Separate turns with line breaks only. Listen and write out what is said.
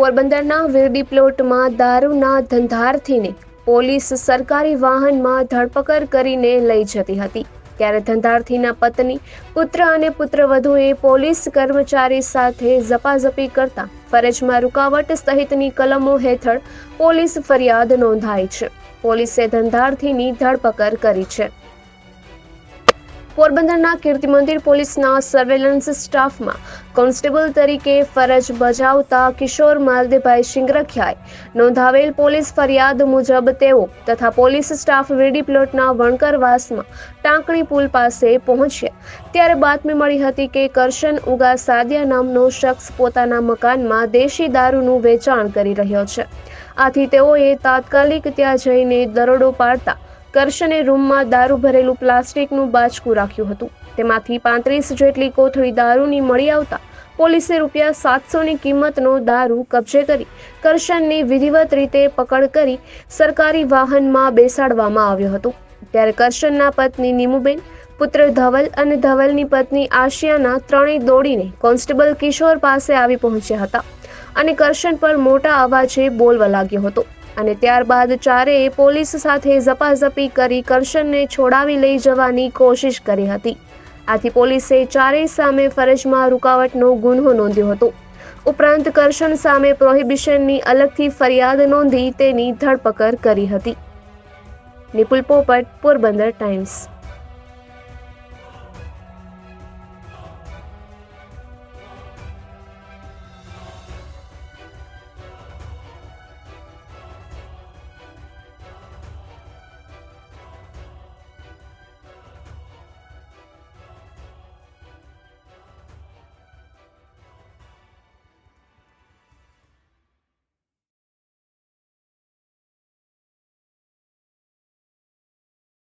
પોરબંદરના વિરડી પ્લોટમાં દારૂના ધંધાર્થીને પોલીસ સરકારી વાહનમાં ધરપકડ કરીને લઈ જતી હતી. ત્યારે ધંધાર્થીના પત્ની, પુત્ર અને પુત્રવધુએ પોલીસ કર્મચારી સાથે ઝપાઝપી કરતા ફરજમાં રૂકાવટ સહિતની કલમો હેઠળ પોલીસ ફરિયાદ નોંધાઈ છે. પોલીસે ધંધાર્થીની ધરપકડ કરી છે. પોરબંદરના કીર્તિ મંદિર પોલીસના સર્વેલન્સ સ્ટાફમાં કોન્સ્ટેબલ તરીકે ફરજ બજાવતા કિશોર માલદેભાઈ શિંગરખિયાએ નોંધાવેલ પોલીસ ફરિયાદ મુજબ તેઓ તથા પોલીસ સ્ટાફ વીડી પ્લોટના વણકરવાસમાં ટાંકણી પુલ પાસે પહોંચ્યા. ત્યારે બાતમી મળી હતી કે કરશન ઉગા સાદિયા નામનો શખ્સ પોતાના મકાનમાં દેશી દારૂનું વેચાણ કરી રહ્યો છે. આથી તેઓએ તાત્કાલિક ત્યાં જઈને દરોડો પાડતા કરશને રૂમમાં દારૂ ભરેલું પ્લાસ્ટિકનું બાચકું રાખ્યું હતું. તેમાંથી પાંત્રીસ જેટલી કોથળી દારૂની મળી આવતા પોલીસે રૂપિયા સાતસોની કિંમતનો દારૂ કબજે કરી કરશનની વિધિવત રીતે પકડ કરી સરકારી વાહનમાં બેસાડવામાં આવ્યો હતો. ત્યારે કરશનના પત્ની નીમુબેન, પુત્ર ધવલ અને ધવલની પત્ની આશિયાના ત્રણેય દોડીને કોન્સ્ટેબલ કિશોર પાસે આવી પહોંચ્યા હતા અને કરશન પર મોટા અવાજે બોલવા લાગ્યો હતો. અને ત્યારબાદ ચારેય પોલીસ સાથે ઝપાઝપી કરી કરશનને છોડાવી લઈ જવાની કોશિશ કરી હતી. આથી પોલીસે ચારેય સામે ફરજમાં રૂકાવટનો ગુન્હો નોંધ્યો હતો. ઉપરાંત કરશન સામે પ્રોહિબિશનની અલગથી ફરિયાદ નોંધી તેની ધરપકડ કરી હતી. નિપુલ પોપટ, પોરબંદર ટાઈમ્સ.